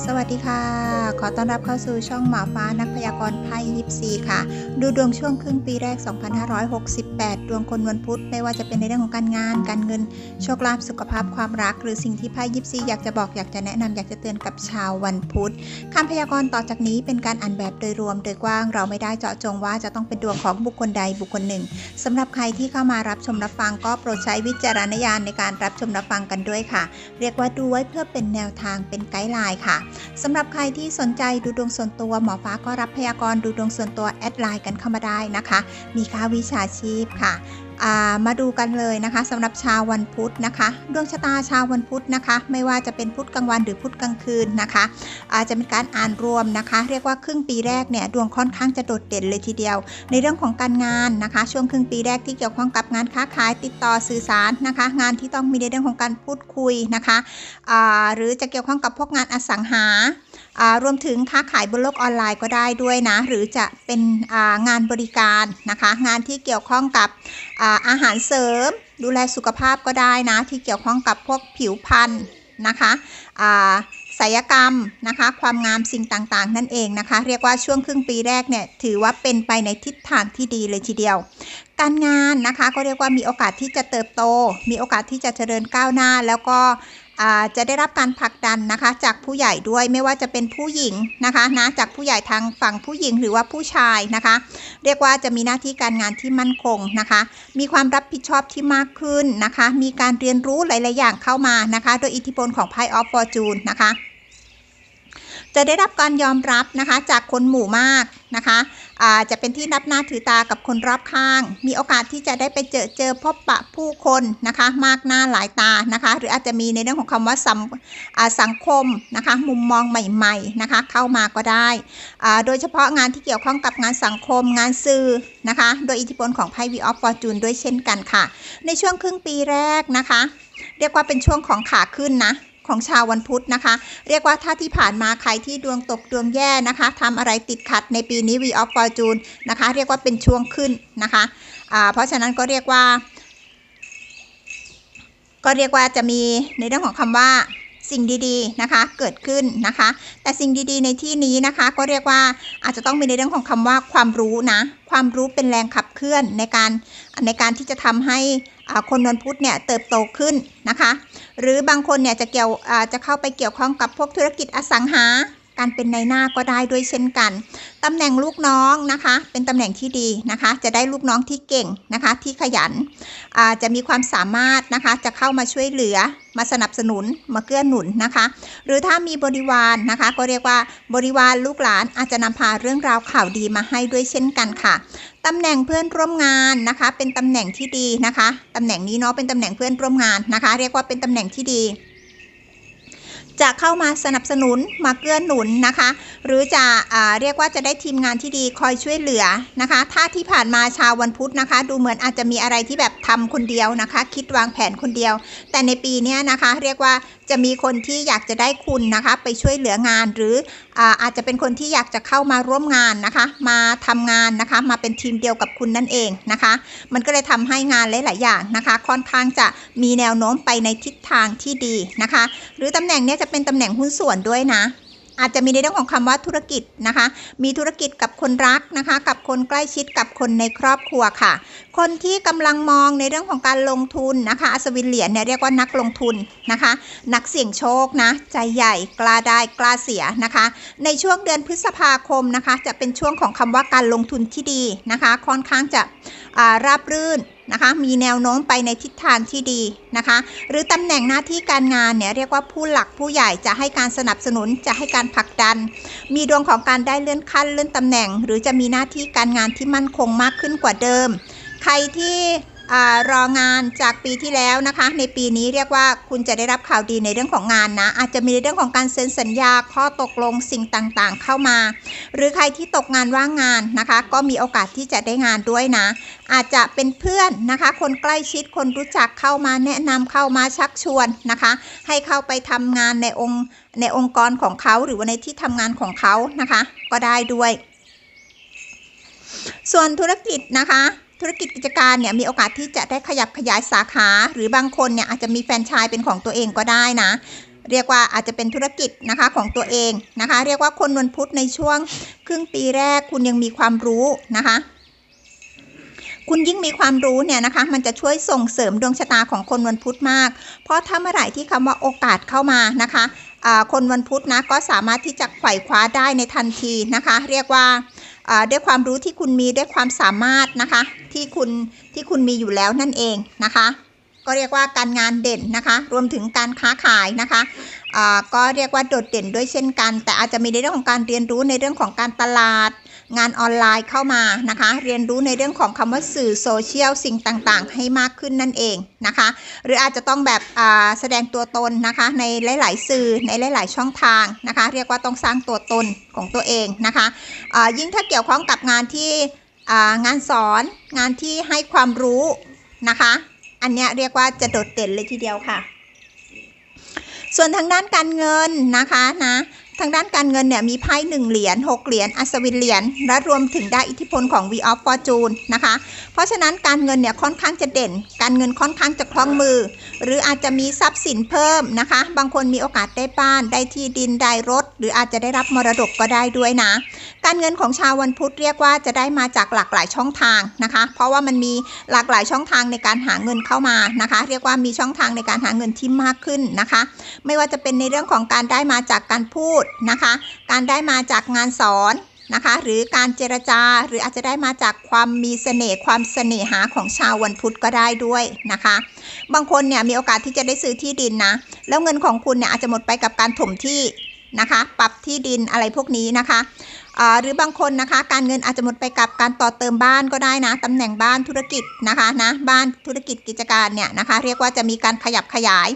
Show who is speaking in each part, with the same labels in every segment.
Speaker 1: สวัสดีค่ะ ขอต้อนรับเข้าสู่ช่องหมาฟ้านักพยากรณ์ไพ่ยิปซีค่ะ ดูดวงช่วงครึ่งปีแรก 2568 ดวงคนวันพุธ ไม่ว่าจะเป็นในเรื่องของการงาน การเงิน โชคลาภ สุขภาพ ความรัก หรือสิ่งที่ไพ่ยิปซีอยากจะบอก อยากจะแนะนำอยากจะเตือนกับชาววันพุธคำพยากรณ์ต่อจากนี้เป็นการอ่านแบบโดยรวมโดยกว้าง เราไม่ได้เจาะจงว่าจะต้องเป็นดวงของบุคคลใดบุคคลหนึ่งสำหรับใครที่เข้ามารับชมรับฟังก็โปรดใช้วิจารณญาณในการรับชมรับฟังกันด้วยค่ะ เรียกว่าดูไว้เพื่อเป็นแนวทางเป็นไกด์ไลน์ค่ะสำหรับใครที่สนใจดูดวงส่วนตัวหมอฟ้าก็รับพยากรณ์ดูดวงส่วนตัวแอดไลน์กันเข้ามาได้นะคะ มีค่าวิชาชีพค่ะ มาดูกันเลยนะคะสำหรับชาววันพุธนะคะ ดวงชะตาชาววันพุธนะคะ ไม่ว่าจะเป็นพุธกลางวันหรือพุธกลางคืนนะคะอาจจะเป็นการอ่านรวมนะคะ เรียกว่าครึ่งปีแรกเนี่ยดวงค่อนข้างจะโดดเด่นเลยทีเดียว ในเรื่องของการงานนะคะ ช่วงครึ่งปีแรกที่เกี่ยวข้องกับงานค้าขายติดต่อสื่อสารนะคะ งานที่ต้องมีในเรื่องของการพูดคุยนะคะหรือจะเกี่ยวข้องกับพวกงานอสังหารวมถึงค้าขายบนโลกออนไลน์ก็ได้ด้วยนะ หรือจะเป็นงานบริการนะคะ งานที่เกี่ยวข้องกับ อาหารเสริม ดูแลสุขภาพก็ได้นะ ที่เกี่ยวข้องกับพวกผิวพรรณนะคะศัลยกรรมนะคะ ความงามสิ่งต่างๆ นั่นเองนะคะ เรียกว่าช่วงครึ่งปีแรกเนี่ยถือว่าเป็นไปในทิศทางที่ดีเลยทีเดียว การงานนะคะก็เรียกว่ามีโอกาสที่จะเติบโต มีโอกาสที่จะเจริญก้าวหน้า แล้วก็ จะได้รับการผลักดันนะคะ จากผู้ใหญ่ด้วยไม่ว่าจะเป็นผู้หญิงนะคะนะจากผู้ใหญ่ทางฝั่งผู้หญิงหรือว่าผู้ชายนะคะ เรียกว่าจะมีหน้าที่การงานที่มั่นคงนะคะ มีความรับผิดชอบที่มากขึ้นนะคะ มีการเรียนรู้หลาย ๆ อย่างเข้ามานะคะ โดยอิทธิพลของไพ่ออฟฟอร์จูนนะคะ จะได้รับการยอมรับนะคะจากคนหมู่มากนะคะอาจะเป็นที่นับหน้าถือตากับคนรอบข้าง มีโอกาสที่จะได้ไปเจอเจอพบปะผู้คนนะคะมากหน้าหลายตานะคะ หรืออาจจะมีในเรื่องของคำว่าสังสังคมนะคะมุมมองใหม่ๆนะคะเข้ามาก็ได้ โดยเฉพาะงานที่เกี่ยวข้องกับงานสังคมงานสื่อนะคะโดยอิทธิพลของไพ่วีออฟฟอร์จูนด้วยเช่นกันค่ะ ในช่วงครึ่งปีแรกนะคะ เรียกว่าเป็นช่วงของขาขึ้นนะ ของชาววันพุธนะคะ เรียกว่าถ้าที่ผ่านมาใครที่ดวงตกดวงแย่นะคะทำอะไรติดขัดในปีนี้ V of Fortune นะคะ เรียกว่าเป็นช่วงขึ้นนะคะเพราะฉะนั้นก็เรียกว่า ก็เรียกว่าจะมีในเรื่องของคำว่าสิ่งดีๆนะคะเกิดขึ้นนะคะ แต่สิ่งดีๆในที่นี้นะคะ ก็เรียกว่าอาจจะต้องมีในเรื่องของคำว่าความรู้นะ ความรู้เป็นแรงขับ เคลื่อนในการในการที่จะทำให้คนวันพุธเนี่ยเติบโตขึ้นนะคะ หรือบางคนเนี่ยจะเกี่ยวจะเข้าไปเกี่ยวข้องกับพวกธุรกิจอสังหา การเป็นในหน้าก็ได้ด้วยเช่นกันตำแหน่งลูกน้องนะคะ เป็นตำแหน่งที่ดีนะคะ จะได้ลูกน้องที่เก่งนะคะ ที่ขยันอ่าจะมีความสามารถนะคะ จะเข้ามาช่วยเหลือมาสนับสนุนมาเกื้อหนุนนะคะ หรือถ้ามีบริวารนะคะ ก็เรียกว่าบริวารลูกหลานอาจจะนำพาเรื่องราวข่าวดีมาให้ด้วยเช่นกันค่ะตำแหน่งเพื่อนร่วมงานนะคะ เป็นตำแหน่งที่ดีนะคะตำแหน่งนี้เนาะเป็นตำแหน่งเพื่อนร่วมงานนะคะ เรียกว่าเป็นตำแหน่งที่ดี จะเข้ามาสนับสนุนมาเกื้อหนุนนะคะ หรือจะอ่าเรียกว่าจะได้ทีมงานที่ดีคอยช่วยเหลือนะคะ ถ้าที่ผ่านมาชาววันพุธนะคะ ดูเหมือนอาจจะมีอะไรที่แบบทำคนเดียวนะคะ คิดวางแผนคนเดียว แต่ในปีนี้นะคะ เรียกว่าจะมีคนที่อยากจะได้คุณนะคะ ไปช่วยเหลืองานหรืออาอาจจะเป็นคนที่อยากจะเข้ามาร่วมงานนะคะ มาทำงานนะคะ มาเป็นทีมเดียวกับคุณนั่นเองนะคะ มันก็เลยทำให้งานหลายๆอย่างนะคะ ค่อนข้างจะมีแนวโน้มไปในทิศทางที่ดีนะคะ หรือตำแหน่งนี้จะเป็นตำแหน่งหุ้นส่วนด้วยนะ อาจจะมีในเรื่องของคำว่าธุรกิจนะคะ มีธุรกิจกับคนรักนะคะ กับคนใกล้ชิดกับคนในครอบครัวค่ะ คนที่กำลังมองในเรื่องของการลงทุนนะคะ อัศวินเหรียญเนี่ยเรียกว่านักลงทุนนะคะ นักเสี่ยงโชคนะ ใจใหญ่กล้าได้กล้าเสียนะคะ ในช่วงเดือนพฤษภาคมนะคะ จะเป็นช่วงของคำว่าการลงทุนที่ดีนะคะ ค่อนข้างจะาราบรื่น นะคะ มีแนวโน้มไปในทิศทางที่ดีนะคะ หรือตำแหน่งหน้าที่การงานเนี่ยเรียกว่าผู้หลักผู้ใหญ่จะให้การสนับสนุนจะให้การผลักดัน มีดวงของการได้เลื่อนขั้นเลื่อนตำแหน่ง หรือจะมีหน้าที่การงานที่มั่นคงมากขึ้นกว่าเดิม ใครที่ รองานจากปีที่แล้วนะคะ ในปีนี้เรียกว่าคุณจะได้รับข่าวดีในเรื่องของงานนะ อาจจะมีเรื่องของการเซ็นสัญญาข้อตกลงสิ่งต่างๆ เข้ามา หรือใครที่ตกงานว่างงานนะคะ ก็มีโอกาสที่จะได้งานด้วยนะ อาจจะเป็นเพื่อนนะคะ คนใกล้ชิดคนรู้จักเข้ามาแนะนำเข้ามาชักชวนนะคะ ให้เข้าไปทำงานในองค์ในองค์กรของเขาหรือว่าในที่ทำงานของเขานะคะ ก็ได้ด้วย ส่วนธุรกิจนะคะ ธุรกิจกิจการเนี่ยมีโอกาสที่จะได้ขยับขยายสาขา หรือบางคนเนี่ยอาจจะมีแฟรนไชส์เป็นของตัวเองก็ได้นะ เรียกว่าอาจจะเป็นธุรกิจนะคะของตัวเองนะคะ เรียกว่าคนวันพุธในช่วงครึ่งปีแรกคุณยังมีความรู้นะคะคุณยิ่งมีความรู้เนี่ยนะคะมันจะช่วยส่งเสริมดวงชะตาของคนวันพุธมาก เพราะถ้าเมื่อไหร่ที่คำว่าโอกาสเข้ามานะคะอ่าคนวันพุธนะก็สามารถที่จะไขว่คว้าได้ในทันทีนะคะ เรียกว่า ด้วยความรู้ที่คุณมีด้วยความสามารถนะคะที่คุณที่คุณมีอยู่แล้วนั่นเองนะคะ ก็เรียกว่าการงานเด่นนะคะ รวมถึงการค้าขายนะคะก็เรียกว่าโดดเด่นด้วยเช่นกัน แต่อาจจะมีในเรื่องของการเรียนรู้ในเรื่องของการตลาด งานออนไลน์เข้ามานะคะ เรียนรู้ในเรื่องของคำว่าสื่อโซเชียลสิ่งต่างๆ ให้มากขึ้นนั่นเองนะคะ หรืออาจจะต้องแบบอ่าแสดงตัวตนนะคะ ในหลาย ๆ สื่อในหลาย ๆ ช่องทางนะคะ เรียกว่าต้องสร้างตัวตนของตัวเองนะคะอ่ายิ่งถ้าเกี่ยวข้องกับงานที่อ่างานสอนงานที่ให้ความรู้นะคะ อันนี้เรียกว่าจะโดดเด่นเลยทีเดียวค่ะ ส่วนทางด้านการเงินนะคะนะ ทางด้านการเงินเนี่ยมีไพ่หนึ่งเหรียญหกเหรียญอัศวินเหรียญและรวมถึงได้อิทธิพลของ V of Fortune นะคะ เพราะฉะนั้นการเงินเนี่ยค่อนข้างจะเด่น การเงินค่อนข้างจะคล่องมือ หรืออาจจะมีทรัพย์สินเพิ่มนะคะ บางคนมีโอกาสได้บ้านได้ที่ดินได้รถ หรืออาจจะได้รับมรดกก็ได้ด้วยนะ การเงินของชาววันพุธเรียกว่าจะได้มาจากหลากหลายช่องทางนะคะ เพราะว่ามันมีหลากหลายช่องทางในการหาเงินเข้ามานะคะ เรียกว่ามีช่องทางในการหาเงินที่มากขึ้นนะคะ ไม่ว่าจะเป็นในเรื่องของการได้มาจากการพูดนะคะ การได้มาจากงานสอนนะคะ หรือการเจรจาหรืออาจจะได้มาจากความมีเสน่ห์ความเสน่หาของชาววันพุธก็ได้ด้วยนะคะ บางคนเนี่ยมีโอกาสที่จะได้ซื้อที่ดินนะ แล้วเงินของคุณเนี่ยอาจจะหมดไปกับการถมที่นะคะ ปรับที่ดินอะไรพวกนี้นะคะ หรือบางคนนะคะ การเงินอาจจะหมดไปกับการต่อเติมบ้านก็ได้นะตำแหน่งบ้านธุรกิจนะคะนะบ้านธุรกิจกิจการเนี่ยนะคะ เรียกว่าจะมีการขยับขยาย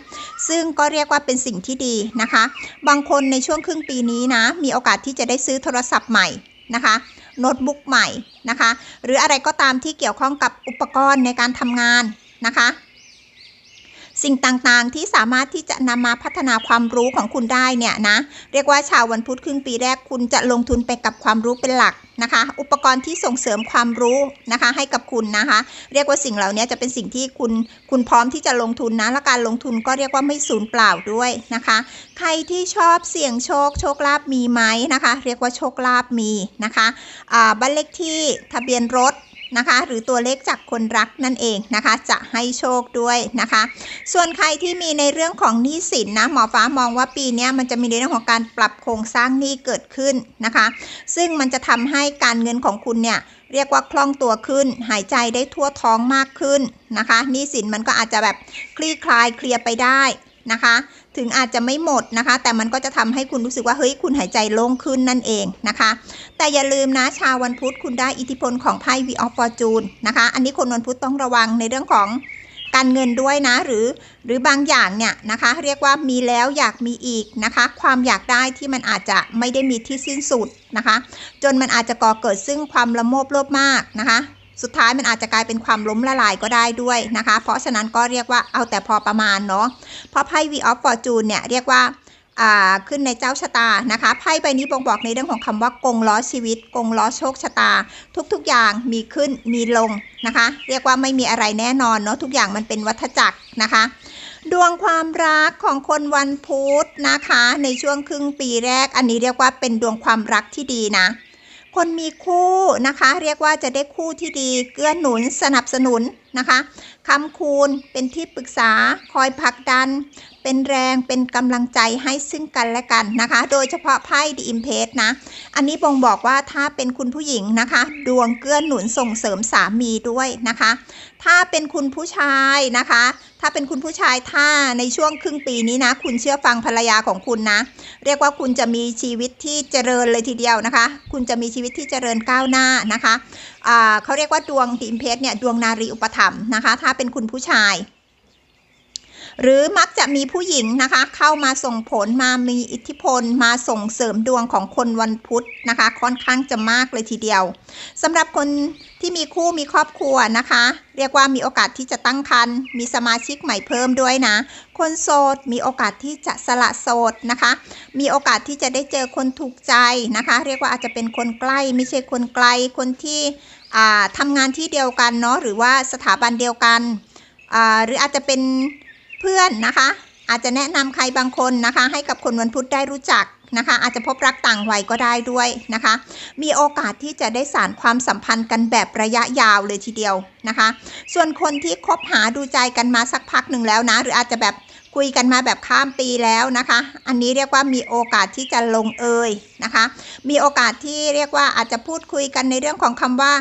Speaker 1: ซึ่งก็เรียกว่าเป็นสิ่งที่ดีนะคะ บางคนในช่วงครึ่งปีนี้นะมีโอกาสที่จะได้ซื้อโทรศัพท์ใหม่นะคะโน้ตบุ๊กใหม่นะคะ หรืออะไรก็ตามที่เกี่ยวข้องกับอุปกรณ์ในการทำงานนะคะ สิ่งต่างๆ ที่สามารถที่จะนำมาพัฒนาความรู้ของคุณได้เนี่ยนะเรียกว่าชาววันพุธครึ่งปีแรกคุณจะลงทุนไปกับความรู้เป็นหลักนะคะ อุปกรณ์ที่ส่งเสริมความรู้นะคะ ให้กับคุณนะคะ เรียกว่าสิ่งเหล่านี้จะเป็นสิ่งที่คุณคุณพร้อมที่จะลงทุนนะและการลงทุนก็เรียกว่าไม่สูญเปล่าด้วยนะคะ ใครที่ชอบเสี่ยงโชค โชคลาภมีไหมนะคะ เรียกว่าโชคลาภมีนะคะอ่าบ้านเลขที่ทะเบียนรถ นะคะ หรือตัวเลขจากคนรักนั่นเองนะคะ จะให้โชคด้วยนะคะ ส่วนใครที่มีในเรื่องของหนี้สินนะหมอฟ้ามองว่าปีนี้มันจะมีในเรื่องของการปรับโครงสร้างหนี้เกิดขึ้นนะคะ ซึ่งมันจะทำให้การเงินของคุณเนี่ยเรียกว่าคล่องตัวขึ้น หายใจได้ทั่วท้องมากขึ้นนะคะหนี้สินมันก็อาจจะแบบคลี่คลายเคลียร์ไปได้นะคะ ถึงอาจจะไม่หมดนะคะ แต่มันก็จะทำให้คุณรู้สึกว่าเฮ้ยคุณหายใจโล่งขึ้นนั่นเองนะคะ แต่อย่าลืมนะชาววันพุธคุณได้อิทธิพลของไพ่ V of Fortune นะคะ อันนี้คนวันพุธต้องระวังในเรื่องของการเงินด้วยนะหรือหรือบางอย่างเนี่ยนะคะ เรียกว่ามีแล้วอยากมีอีกนะคะ ความอยากได้ที่มันอาจจะไม่ได้มีที่สิ้นสุดนะคะ จนมันอาจจะก่อเกิดซึ่งความละโมบโลภมากนะคะ สุดท้ายมันอาจจะกลายเป็นความล้มละลายก็ได้ด้วยนะคะ เพราะฉะนั้นก็เรียกว่าเอาแต่พอประมาณเนาะเพราะไพ่ V of Fortune เนี่ยเรียกว่าขึ้นในเจ้าชะตานะคะไพ่ใบนี้บ่งบอกในเรื่องของคำว่ากงล้อชีวิต กงล้อโชคชะตา ทุกๆอย่างมีขึ้นมีลงนะคะ เรียกว่าไม่มีอะไรแน่นอนเนาะทุกอย่างมันเป็นวัฏจักรนะคะ ดวงความรักของคนวันพุธนะคะ ในช่วงครึ่งปีแรก อันนี้เรียกว่าเป็นดวงความรักที่ดีนะ คนมีคู่นะคะ เรียกว่าจะได้คู่ที่ดีเกื้อหนุนสนับสนุนนะคะ คำคูณเป็นที่ปรึกษาคอยผลักดัน เป็นแรงเป็นกำลังใจให้ซึ่งกันและกันนะคะ โดยเฉพาะไพ่ดีอิมเพสนะ อันนี้บ่งบอกว่าถ้าเป็นคุณผู้หญิงนะคะ ดวงเกื้อหนุนส่งเสริมสามีด้วยนะคะ ถ้าเป็นคุณผู้ชายนะคะ ถ้าเป็นคุณผู้ชายถ้าในช่วงครึ่งปีนี้นะ คุณเชื่อฟังภรรยาของคุณนะ เรียกว่าคุณจะมีชีวิตที่เจริญเลยทีเดียวนะคะ คุณจะมีชีวิตที่เจริญก้าวหน้านะคะ เขาเรียกว่าดวงดีอิมเพสเนี่ยดวงนารีอุปถัมภ์นะคะ ถ้าเป็นคุณผู้ชาย หรือมักจะมีผู้หญิงนะคะ เข้ามาส่งผลมามีอิทธิพล มาส่งเสริมดวงของคนวันพุธนะคะ ค่อนข้างจะมากเลยทีเดียวสำหรับคนที่มีคู่มีครอบครัวนะคะ เรียกว่ามีโอกาสที่จะตั้งครรภ์มีสมาชิกใหม่เพิ่มด้วยนะ คนโสดมีโอกาสที่จะสละโสดนะคะ มีโอกาสที่จะได้เจอคนถูกใจนะคะ เรียกว่าอาจจะเป็นคนใกล้ ไม่ใช่คนไกลคนที่ทำงานที่เดียวกันเนาะหรือว่าสถาบันเดียวกันหรืออาจจะเป็น พื่อนนะคะ อาจจะแนะนำใครบางคนนะคะ ให้กับคนวันพุธได้รู้จักนะคะ อาจจะพบรักต่างวัยก็ได้ด้วยนะคะ มีโอกาสที่จะได้สารความสัมพันธ์กันแบบระยะยาวเลยทีเดียวนะคะ ส่วนคนที่คบหาดูใจกันมาสักพักหนึ่งแล้วนะ หรืออาจจะแบบคุยกันมาแบบข้ามปีแล้วนะคะ อันนี้เรียกว่ามีโอกาสที่จะลงเอยนะคะ มีโอกาสที่เรียกว่าอาจจะพูดคุยกันในเรื่องของคำว่า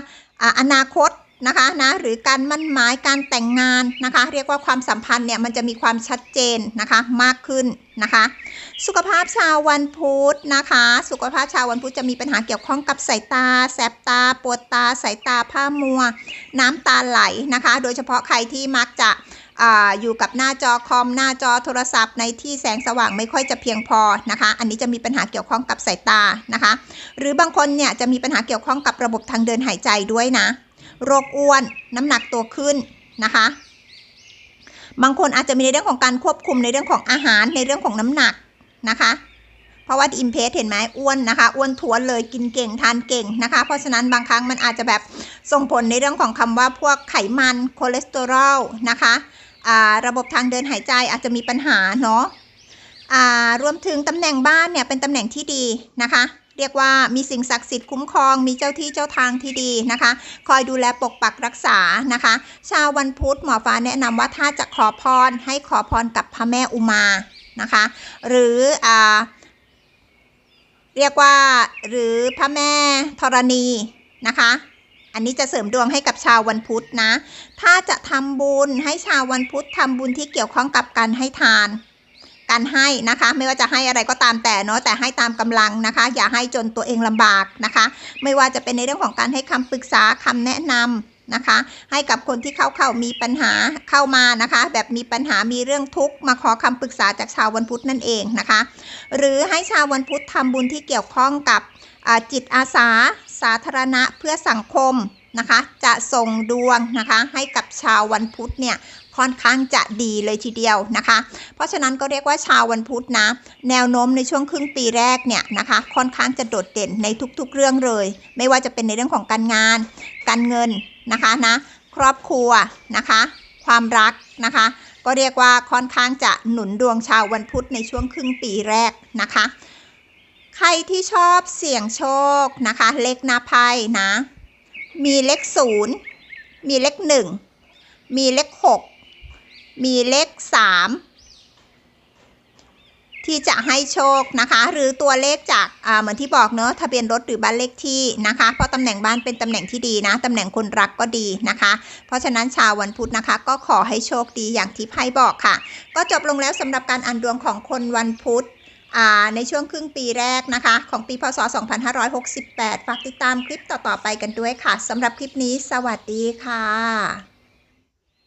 Speaker 1: อ่าอนาคต นะคะนะหรือการมั่นหมายการแต่งงานนะคะ เรียกว่าความสัมพันธ์เนี่ยมันจะมีความชัดเจนนะคะมากขึ้นนะคะ สุขภาพชาววันพุธนะคะ สุขภาพชาววันพุธจะมีปัญหาเกี่ยวข้องกับสายตา แสบตา ปวดตา สายตาผ้ามัว น้ำตาไหลนะคะ โดยเฉพาะใครที่มักจะอาอยู่กับหน้าจอคอมหน้าจอโทรศัพท์ในที่แสงสว่างไม่ค่อยจะเพียงพอนะคะ อันนี้จะมีปัญหาเกี่ยวข้องกับสายตานะคะ หรือบางคนเนี่ยจะมีปัญหาเกี่ยวข้องกับระบบทางเดินหายใจด้วยนะ โรคอ้วน น้ำหนักตัวขึ้นนะคะ บางคนอาจจะมีในเรื่องของการควบคุมในเรื่องของอาหารในเรื่องของน้ำหนักนะคะ เพราะว่าอิมเพสเห็นไหมอ้วนนะคะ อ้วนท้วนเลยกินเก่งทานเก่งนะคะ เพราะฉะนั้นบางครั้งมันอาจจะแบบส่งผลในเรื่องของคำว่าพวกไขมันคอเลสเตอรอลนะคะระบบทางเดินหายใจอาจจะมีปัญหาเนาะรวมถึงตำแหน่งบ้านเนี่ยเป็นตำแหน่งที่ดีนะคะ เรียกว่ามีสิ่งศักดิ์สิทธิ์คุ้มครอง มีเจ้าที่เจ้าทางที่ดีนะคะ คอยดูแลปกปักรักษานะคะ ชาววันพุธหมอฟ้าแนะนำว่าถ้าจะขอพรให้ขอพรกับพระแม่อุมานะคะ หรืออ่าเรียกว่าหรือพระแม่ธรณีนะคะอันนี้จะเสริมดวงให้กับชาววันพุธนะ ถ้าจะทำบุญให้ชาววันพุธทำบุญที่เกี่ยวข้องกับการให้ทาน การให้นะคะ ไม่ว่าจะให้อะไรก็ตามแต่เนาะแต่ให้ตามกำลังนะคะ อย่าให้จนตัวเองลำบากนะคะ ไม่ว่าจะเป็นในเรื่องของการให้คำปรึกษาคำแนะนำนะคะ ให้กับคนที่เข้าเข้ามีปัญหาเข้ามานะคะ แบบมีปัญหามีเรื่องทุกข์มาขอคำปรึกษาจากชาววันพุธนั่นเองนะคะ หรือให้ชาววันพุธทำบุญที่เกี่ยวข้องกับจิตอาสา สาธารณะเพื่อสังคมนะคะ จะส่งดวงนะคะ ให้กับชาววันพุธเนี่ย ค่อนข้างจะดีเลยทีเดียวนะคะ เพราะฉะนั้นก็เรียกว่าชาววันพุธนะ แนวโน้มในช่วงครึ่งปีแรกเนี่ยนะคะ ค่อนข้างจะโดดเด่นในทุกๆเรื่องเลย ไม่ว่าจะเป็นในเรื่องของการงาน การเงินนะคะนะครอบครัวนะคะ ความรักนะคะ ก็เรียกว่าค่อนข้างจะหนุนดวงชาววันพุธในช่วงครึ่งปีแรกนะคะ ใครที่ชอบเสี่ยงโชคนะคะ เลขหน้าไพ่นะ มีเลขศูนย์มีเลขหนึ่งมีเลขหก มีเลขสามที่จะให้โชคนะคะ หรือตัวเลขจากเหมือนที่บอกเนอะทะเบียนรถหรือบ้านเลขที่นะคะ เพราะตำแหน่งบ้านเป็นตำแหน่งที่ดีนะตำแหน่งคนรักก็ดีนะคะ เพราะฉะนั้นชาววันพุธนะคะ ก็ขอให้โชคดีอย่างที่ไพ่บอกค่ะ ก็จบลงแล้วสำหรับการอ่านดวงของคนวันพุธในช่วงครึ่งปีแรกนะคะ ของปีพศ 2568 ฝากติดตามคลิปต่อ ๆ ไปกันด้วยค่ะสำหรับคลิปนี้ สวัสดีค่ะ